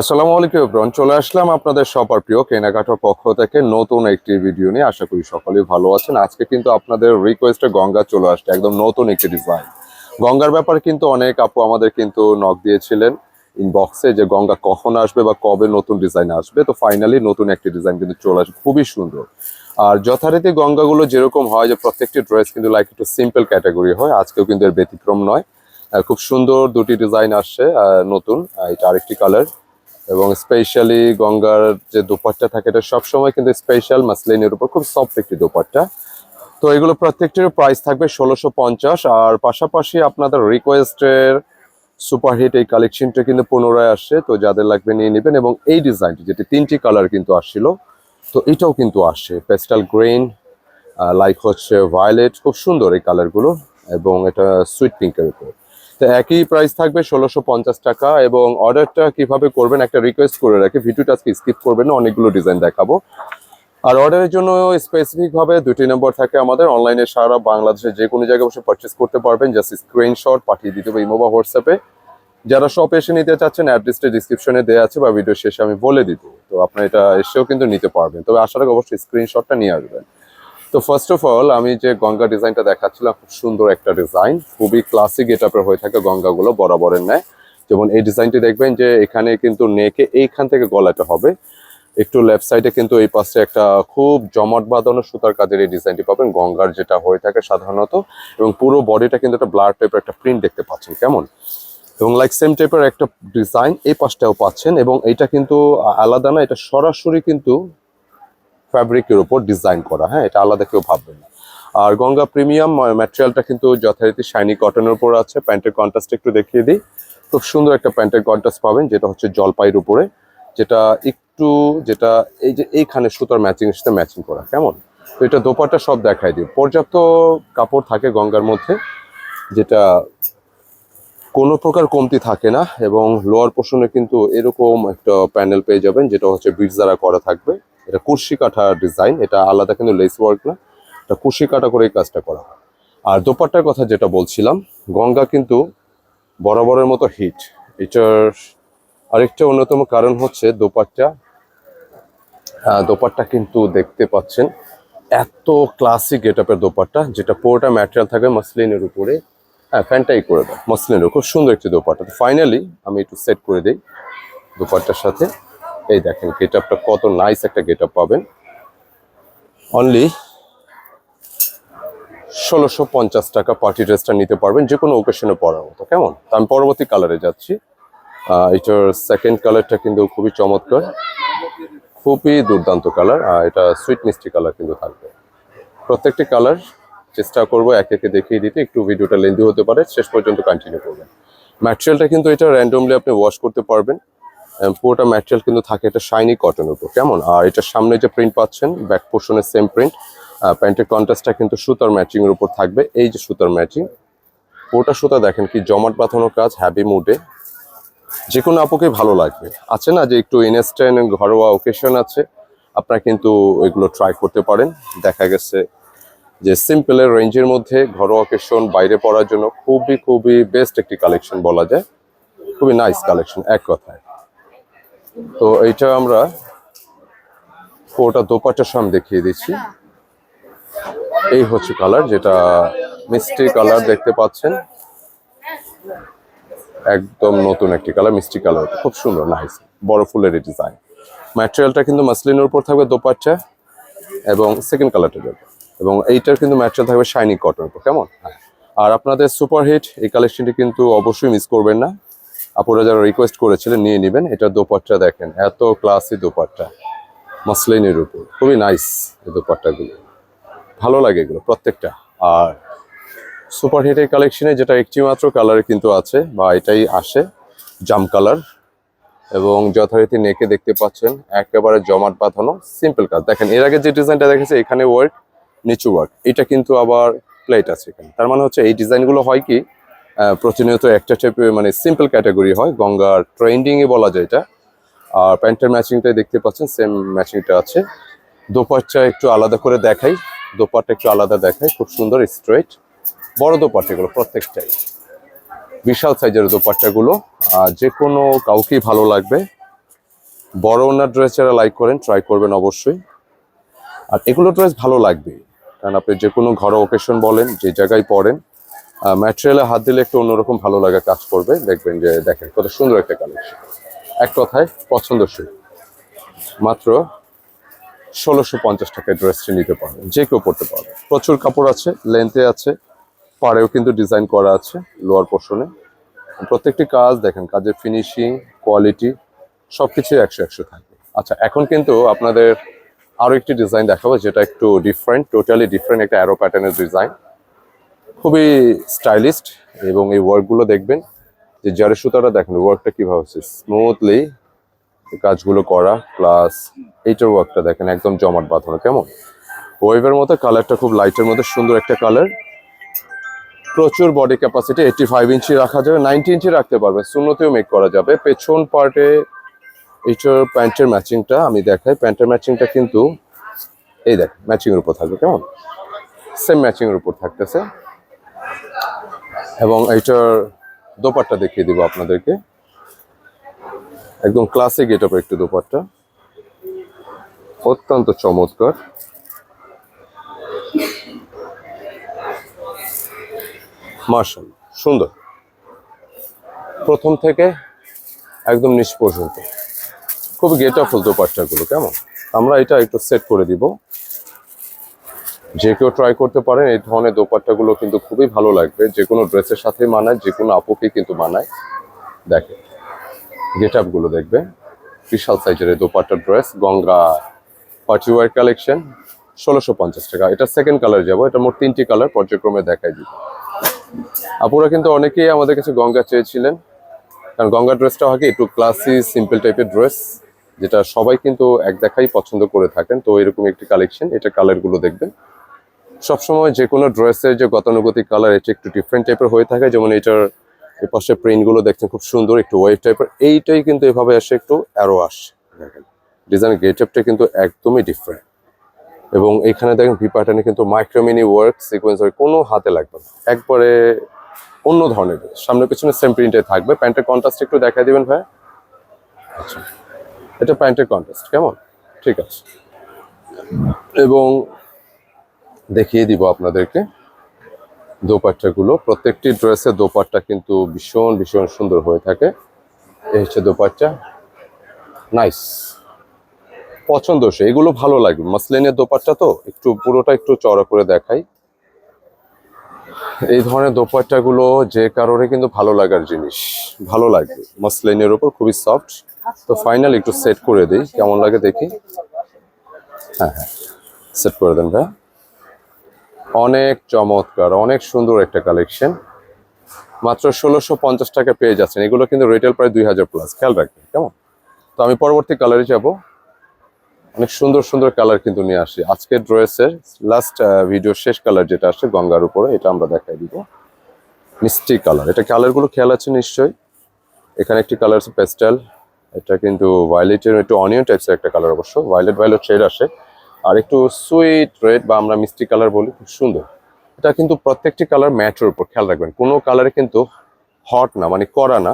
আসসালামু আলাইকুম চলে আসলাম আপনাদের সবার প্রিয় কেনাকাটার পক্ষ থেকে নতুন একটি ভিডিও নিয়ে। আশা করি সকলেই ভালো আছেন। আজকে কিন্তু আপনাদের রিকোয়েস্টে গঙ্গা চলে আসছে, একদম নতুন একটি ডিজাইন গঙ্গার ব্যাপারে কিন্তু অনেক আপু আমাদের কিন্তু নক দিয়েছিলেন ইনবক্সে যে গঙ্গা কখন আসবে বা কবে নতুন ডিজাইন আসবে। তো ফাইনালি নতুন একটি ডিজাইন কিন্তু চলে আসবে। খুবই সুন্দর। আর যথারীতি গঙ্গাগুলো যেরকম হয় যে প্রত্যেকটি ড্রেস কিন্তু লাইক একটু সিম্পল ক্যাটাগরি হয়, আজকেও কিন্তু এর ব্যতিক্রম নয়। খুব সুন্দর দুটি ডিজাইন আসছে নতুন। এটা আরেকটি কালার এবং স্পেশালি গঙ্গার যে দোপাট্টা থাকে, এটা সবসময় কিন্তু স্পেশাল মাসলিনের উপর খুব সফট একটি দোপাট্টা। তো এগুলো প্রত্যেকটির প্রাইস থাকবে ষোলোশো পঞ্চাশ, আর পাশাপাশি আপনাদের রিকোয়েস্টের সুপারহিট এই কালেকশনটা কিন্তু পুনরায় আসছে, তো যাদের লাগবে নিয়ে নেবেন এবং এই ডিজাইনটি যেটি তিনটি কালার কিন্তু আসছিল, তো এটাও কিন্তু আসছে। পেস্টাল গ্রিন লাইক হচ্ছে ভায়োলেট খুব সুন্দর এই কালারগুলো এবং এটা সুইট পিঙ্কের উপর। তো একই প্রাইস থাকবে ষোলোশো পঞ্চাশ টাকা এবং অর্ডারটা কীভাবে করবেন একটা রিকোয়েস্ট করে রাখি। ভিডিওটা আজকে স্কিপ করবেন না, অনেকগুলো ডিজাইন দেখাবো। আর অর্ডারের জন্য স্পেসিফিকভাবে দুটি নম্বর থাকে আমাদের। অনলাইনে সারা বাংলাদেশে যে কোনো জায়গায় বসে পারচেস করতে পারবেন। জাস্ট স্ক্রিনশট পাঠিয়ে দিতে হবে ইমো বা হোয়াটসঅ্যাপে যারা শপে এসে নিতে চাচ্ছেন অ্যাড্রেসটা ডিসক্রিপশনে দেওয়া আছে বা ভিডিও শেষে আমি বলে দিব। তো আপনার এটা এসেও কিন্তু নিতে পারবেন। তবে আসার আগে অবশ্যই স্ক্রিনশটটা নিয়ে আসবেন। তো ফার্স্ট অফ অল আমি যে গঙ্গা ডিজাইনটা দেখাচ্ছিলাম, খুব সুন্দর একটা ডিজাইন খুবই ক্লাসিক এটাপের হয়ে থাকে, গঙ্গাগুলো বরাবরের ন্যায়। যেমন এই ডিজাইনটি দেখবেন যে এখানে কিন্তু নেকে এইখান থেকে গলাটা হবে। একটু লেফট সাইডে কিন্তু এই পাশে একটা খুব জমাট বাঁধানো সুতার কাজের এই ডিজাইনটি পাবেন, গঙ্গার যেটা হয়ে থাকে সাধারণত। এবং পুরো বডিটা কিন্তু একটা ব্লার টাইপের একটা প্রিন্ট দেখতে পাচ্ছেন, কেমন? এবং লাইক সেম টাইপের একটা ডিজাইন এই পাশটাও পাচ্ছেন, এবং এটা কিন্তু আলাদা না, এটা সরাসরি কিন্তু ফ্যাব্রিকের উপর ডিজাইন করা হ্যাঁ এটা আলাদা কেউ ভাববেন না। আর গঙ্গা প্রিমিয়াম ম্যাটেরিয়ালটা কিন্তু যথারীতি শাইনি কটনের উপর আছে। প্যান্টের কন্ট্রাস্ট একটু দেখিয়ে দিই। খুব সুন্দর একটা প্যান্টের কন্ট্রাস্ট পাবেন, যেটা হচ্ছে জলপাইয়ের উপরে, যেটা একটু, যেটা এই যে এইখানে সুতার ম্যাচিং এর সাথে ম্যাচিং করা, কেমন? তো এটা দোপাটা সব দেখাই দিই। পর্যাপ্ত কাপড় থাকে গঙ্গার মধ্যে, যেটা কোনো প্রকার কমতি থাকে না, এবং লোয়ার পোর্শনে কিন্তু এরকম একটা প্যানেল পেয়ে যাবেন, যেটা হচ্ছে বিটস দ্বারা করা থাকবে। এটা কুর্শি কাঠা ডিজাইন, এটা আলাদা কিন্তু লেস ওয়ার্ক না, এটা কুর্শি কাটা করে এই কাজটা করা হয়। আর দোপাট্টার কথা যেটা বলছিলাম, গঙ্গা কিন্তু বরাবরের মতো হিট এটার আরেকটা অন্যতম কারণ হচ্ছে দোপাট্টা। দোপাট্টা কিন্তু দেখতে পাচ্ছেন, এত ক্লাসিক গেটআপের দোপাট্টা, যেটা পুরোটা ম্যাটেরিয়াল থাকবে মসলিনের উপরে। হ্যাঁ ফ্যানটাই করে দেয় মসলিনের, খুব সুন্দর একটি দোপাট্টা। ফাইনালি আমি একটু সেট করে দিই দোপাট্টার সাথে। এই দেখেন, গেটআপটা কত নাইস একটা গেট আপ পাবেন। অনলি ষোলোশো পঞ্চাশ টাকা পার্টি ড্রেসটা নিতে পারবেন, যে কোনো ওকেশনে পরার মতো, কেমন? তো আমি পরবর্তী কালারে যাচ্ছি। এটার সেকেন্ড কালারটা কিন্তু খুবই চমৎকার, খুবই দুর্দান্ত কালার আর এটা সুইট মিষ্টি কালার কিন্তু থাকবে। প্রত্যেকটি কালার চেষ্টা করব এক একে দেখিয়ে দিতে, একটু ভিডিওটা লেন্দি হতে পারে, শেষ পর্যন্ত কন্টিনিউ করবেন। ম্যাটেরিয়ালটা কিন্তু এটা র্যান্ডমলি আপনি ওয়াশ করতে পারবেন। পুরোটা ম্যাটেরিয়াল কিন্তু থাকে এটা শাইনি কটনের উপর, কেমন? আর এটার সামনে যে প্রিন্ট পাচ্ছেন ব্যাক পোর্শনের সেম প্রিন্ট প্যান্টের কন্ট্রাস্টটা কিন্তু সুতার ম্যাচিং এর উপর থাকবে, এই যে সুতার ম্যাচিং পুরোটা সুতা দেখেন কি জমাট বাঁধানো কাজ হ্যাভি মুডে যে কোনো আপুকে ভালো লাগবে। আছে না যে একটু ইনস্ট্যান্ট ঘরোয়া ওকেশন আছে, আপনারা কিন্তু এগুলো ট্রাই করতে পারেন। দেখা গেছে যে সিম্পলের রেঞ্জের মধ্যে ঘরোয়া ওকেশন বাইরে পড়ার জন্য খুবই খুবই বেস্ট একটি কালেকশন বলা যায়। খুবই নাইস কালেকশন এক কথায়। তো এইটা আমরা পুরোটা দোপাটার সামনে দেখিয়ে দিচ্ছি। এই হচ্ছে কালার যেটা মিষ্টি কালার দেখতে পাচ্ছেন। একদম নতুন একটি কালার, মিষ্টি কালার। খুব সুন্দর নাইস বড় ফুলের ডিজাইন ম্যাটেরিয়ালটা কিন্তু মাসলিনের উপর থাকবে দোপাট্টা এবং সেকেন্ড কালারটা যাবে এবং এইটার কিন্তু ম্যাটেরিয়াল থাকবে শাইনি কটন উপর, কেমন? আর আপনাদের সুপারহিট এই কালেকশনটি কিন্তু অবশ্যই মিস করবেন না। আপনারা যারা রিকোয়েস্ট করেছিলেন, নিয়ে নেবেন। এটা দোপাট্টা দেখেন, এত ক্লাসি দোপাট্টা। মাসলিনের উপর। খুবই নাইস এই দোপাট্টাগুলো। ভালো লাগে এগুলো, প্রত্যেকটা। আর সুপার হিটের কালেকশনে যেটা একটি মাত্র কালারে কিন্তু আছে, বা এটাই আসে জাম কালার এবং যথারীতি নেকে দেখতে পাচ্ছেন, একেবারে জমাট বাঁধানো সিম্পল কাজ দেখেন, এর আগে যে ডিজাইনটা দেখেছে, এখানে ওয়ার্ক নিচু ওয়ার্ক এটা কিন্তু আবার প্লেট আছে এখানে। তার মানে হচ্ছে এই ডিজাইনগুলো হয় কি প্রতিনিয়ত একটা টাইপের মানে সিম্পল ক্যাটাগরি হয়, গঙ্গার ট্রেন্ডিং এ বলা যায় এটা। আর প্যান্টের ম্যাচিংটাই দেখতে পাচ্ছেন সেম ম্যাচিংটা আছে। দোপাট্টা একটু আলাদা করে দেখাই, দোপাট্টা একটু আলাদা দেখাই, খুব সুন্দর স্ট্রেট বড় দোপাট্টাগুলো প্রত্যেকটাই। বিশাল সাইজের দোপাট্টাগুলো, আর যে কোনো কাউকেই ভালো লাগবে। বড় ওনার ড্রেস যারা লাইক করেন ট্রাই করবেন অবশ্যই। আর এগুলো ড্রেস ভালো লাগবে কারণ আপনি যে কোনো ঘর ওকেশন বলেন, যে জায়গায় পড়েন ম্যাটেরিয়ালে হাত দিলে একটু অন্যরকম ভালো লাগা কাজ করবে। দেখবেন যে, দেখেন, কত সুন্দর একটা কালেকশন এক কথায়, পছন্দসই। মাত্র ষোলোশো পঞ্চাশ টাকায় ড্রেসটি নিতে পারবেন, যে কেউ পড়তে পারবে। প্রচুর কাপড় আছে লেন্থে আছে, পাড়েও কিন্তু ডিজাইন করা আছে লোয়ার পোর্শনে প্রত্যেকটি কাজ, দেখেন, কাজের ফিনিশিং কোয়ালিটি সব কিছুই একশো একশো থাকবে। আচ্ছা এখন কিন্তু আপনাদের আরও একটি ডিজাইন দেখাবো, যেটা একটু ডিফারেন্ট টোটালি ডিফারেন্ট একটা অ্যারো প্যাটার্নের ডিজাইন খুবই স্টাইলিস্ট এবং এই ওয়ার্কগুলো দেখবেন, যে জারি সুতাটা দেখেন, ওয়ার্কটা কীভাবে হচ্ছে? স্মুথলি কাজগুলো করা প্লাস এইটার ওয়ার্কটা দেখেন, একদম জমাট বাঁধানো, কেমন? ওয়েভের মতো কালারটা খুব লাইটের মধ্যে সুন্দর একটা কালার প্রচুর body capacity eighty five inch রাখা যাবে নাইনটি ইঞ্চি রাখতে পারবে, শূন্যতেও মেক করা যাবে। পেছন পার্টে এইটার প্যান্টের ম্যাচিংটা আমি দেখাই, প্যান্টের ম্যাচিংটা কিন্তু, এই দেখ ম্যাচিংয়ের উপর থাকবে, কেমন? সেম ম্যাচিংয়ের উপর থাকতেছে। এবং এইটার দোপাট্টা দেখিয়ে দিব আপনাদেরকে। একদম ক্লাসিক এটা একটু দোপাট্টা। অত্যন্ত চমৎকার। মার্শাল, সুন্দর। প্রথম থেকে একদম নিচ পর্যন্ত। খুব গেটা ফুল দোপাট্টাগুলো, কেমন? আমরা এটা একটু সেট করে দিব। যে কেউ ট্রাই করতে পারেন, এই ধরনের দোপাট্টাগুলো কিন্তু খুবই ভালো লাগবে। যে কোনো ড্রেসের সাথে মানায়, যে কোনো আপুকে কিন্তু মানায়। দেখে গেটগুলো দেখবে বিশাল সাইজের এই dupatta dress Ganga party wear collection ষোলোশো পঞ্চাশ টাকা। এটা সেকেন্ড কালার যাব, এটা মোট তিনটি কালার পর্যায়ক্রমে দেখাই দিব। আপুরা কিন্তু অনেকেই আমাদের কাছে গঙ্গা চেয়েছিলেন। কারণ গঙ্গা ড্রেসটা হয় একটু ক্লাসি সিম্পল টাইপের ড্রেস যেটা সবাই কিন্তু এক দেখাই পছন্দ করে থাকেন। তো এরকম একটি কালেকশন এটা কালারগুলো দেখবেন। সবসময় যে কোনো ড্রেসের যে গতানুগতিক কালার এটা একটু ডিফারেন্ট টাইপের হয়ে থাকে। যেমন এটার এই পাশে প্রিন্টগুলো দেখছেন, খুব সুন্দর একটু ওয়েভ টাইপের এইটাই কিন্তু এভাবে আসে একটু অ্যারো আসে, দেখেন। ডিজাইন গেটআপটা কিন্তু একদমই ডিফারেন্ট এবং এখানে দেখেন ভি প্যাটার্নে কিন্তু মাইক্রোমিনি ওয়ার্ক সিকোয়েন্স কোনো হাতে লাগবে না। একবারে অন্য ধরনের। সামনে পিছনে সেম প্রিন্টে থাকবে। প্যান্টের কন্ট্রাস্ট একটু দেখাই দিবেন ভাই। আচ্ছা। এটা প্যান্টের কন্ট্রাস্ট কেমন? ঠিক আছে। এবং দেখিয়ে দিব আপনাদেরকে। দোপাট্টাগুলো, প্রত্যেকটি ড্রেসের দোপাট্টা কিন্তু ভীষণ ভীষণ সুন্দর হয়ে থাকে। এই হচ্ছে দোপাট্টা। নাইস পছন্দ সে, এগুলো ভালো লাগবে মাসলিনের দোপাট্টা তো, একটু পুরোটা একটু চড়া করে দেখাই। এই ধরনের দোপাট্টাগুলো যে কারণে কিন্তু ভালো লাগার জিনিস, ভালো লাগবে মাসলিনের ওপর খুবই সফট তো ফাইনাল একটু সেট করে দিই। কেমন লাগে দেখি? হ্যাঁ হ্যাঁ। সেট করে দেন ভাই। অনেক চমৎকার, অনেক সুন্দর একটা কালেকশন মাত্র ষোলোশো পঞ্চাশ টাকা পেয়ে যাচ্ছেন। এগুলো কিন্তু রিটেল প্রায় দুই হাজার প্লাস খেয়াল রাখবেন, কেমন? তো আমি পরবর্তী কালারে যাব। অনেক সুন্দর সুন্দর কালার কিন্তু নিয়ে আসি আজকের ড্রেসের লাস্ট ভিডিও শেষ কালার যেটা আসছে গঙ্গার উপরে, এটা আমরা দেখাই দিব। মিষ্টি কালার এটা কালারগুলো খেয়াল আছে নিশ্চয়ই। এখানে একটি কালার আছে পেস্টেল এটা কিন্তু ভায়োলেটের একটু অনিয়ন টাইপসের একটা কালার অবশ্য। ভায়োলেট ভায়োলেট শেড আসে। আর একটু সুইট রেড বা আমরা মিষ্টি কালার বলি, খুব সুন্দর। এটা কিন্তু প্রত্যেকটি কালার ম্যাচের উপর, খেয়াল রাখবেন। কোনো কালারে কিন্তু হট না মানে করা না,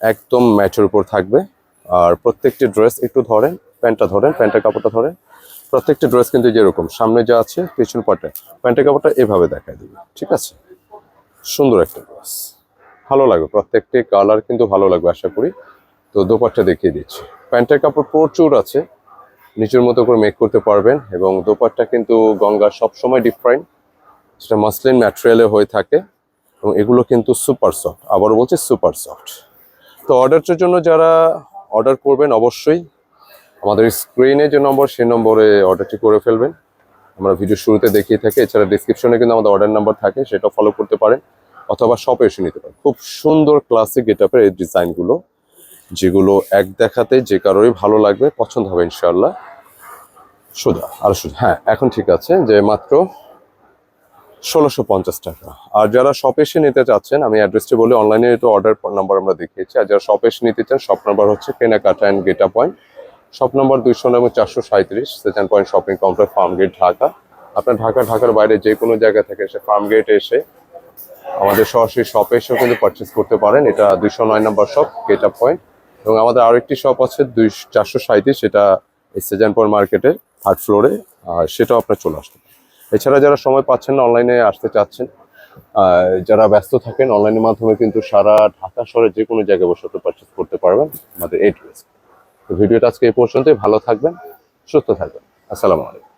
একদম ম্যাচের উপর থাকবে। আর প্রত্যেকটি ড্রেস একটু ধরেন, প্যান্টটা ধরেন, প্যান্টের কাপড়টা ধরেন, প্রত্যেকটি ড্রেস কিন্তু যেরকম সামনে যা আছে, পেছন পাটে, প্যান্টের কাপড়টা এভাবে দেখায় দিবে, ঠিক আছে? সুন্দর একটা ড্রেস ভালো লাগবে, প্রত্যেকটি কালার কিন্তু ভালো লাগবে, আশা করি। তো দোপাট্টা দেখিয়ে দিচ্ছি। প্যান্টের কাপড় প্রচুর আছে নিচের মতো করে মেক করতে পারবেন এবং দোপাট্টা কিন্তু গঙ্গা সবসময় ডিফারেন্ট সেটা মাসলিন ম্যাটেরিয়ালে হয়ে থাকে এবং এগুলো কিন্তু সুপার সফট আবারও বলছি সুপার সফট তো অর্ডারটার জন্য যারা অর্ডার করবেন অবশ্যই আমাদের স্ক্রিনে যে নম্বর সেই নম্বরে অর্ডারটি করে ফেলবেন। আমরা ভিডিও শুরুতে দেখিয়ে থাকি, এছাড়া ডিসক্রিপশনে কিন্তু আমাদের অর্ডার নাম্বার থাকে, সেটা ফলো করতে পারেন অথবা শপে এসে নিতে পারেন। খুব সুন্দর ক্লাসিক গেটআপের এই ডিজাইনগুলো যেগুলো এক দেখাতে যে কারোরই ভালো লাগবে, পছন্দ হবে ইনশাল্লাহ সোজা, আর সোজা। হ্যাঁ এখন ঠিক আছে যে মাত্র ষোলোশো পঞ্চাশ টাকা। আর যারা শপ এসে নিতে চাচ্ছেন, আমি অ্যাড্রেসটি বলি অনলাইনে তো অর্ডার নাম্বার আমরা দেখিয়েছি। আর যারা শপ এসে নিতে চান শপ নাম্বার হচ্ছে কেনাকাটা অ্যান্ড গেটা পয়েন্ট শপ নাম্বার দুইশো এবং চারশো সাঁত্রিশ second point shopping complex farm gate Dhaka আপনার ঢাকা, ঢাকার বাইরে যে কোনো জায়গা থেকে এসে ফার্ম গেট এসে আমাদের সরাসরি শপে এসেও কিন্তু পারচেস করতে পারেন। এটা দুইশো নয় নম্বর শপ গেট পয়েন্ট এবং আমাদের আরেকটি শপ আছে দুই চারশো সাঁইত্রিশ, সেটা সেজানপুর মার্কেটে থার্ড ফ্লোরে সেটাও আপনার চলে আসতে। এছাড়া যারা সময় পাচ্ছেন না অনলাইনে আসতে চাচ্ছেন যারা ব্যস্ত থাকেন অনলাইনের মাধ্যমে কিন্তু সারা ঢাকা শহরে যে কোনো জায়গায় বসে পারচেস করতে পারবেন আমাদের এই ড্রেস তো ভিডিওটা আজকে এই পর্যন্তই, ভালো থাকবেন, সুস্থ থাকবেন। আসসালামু আলাইকুম।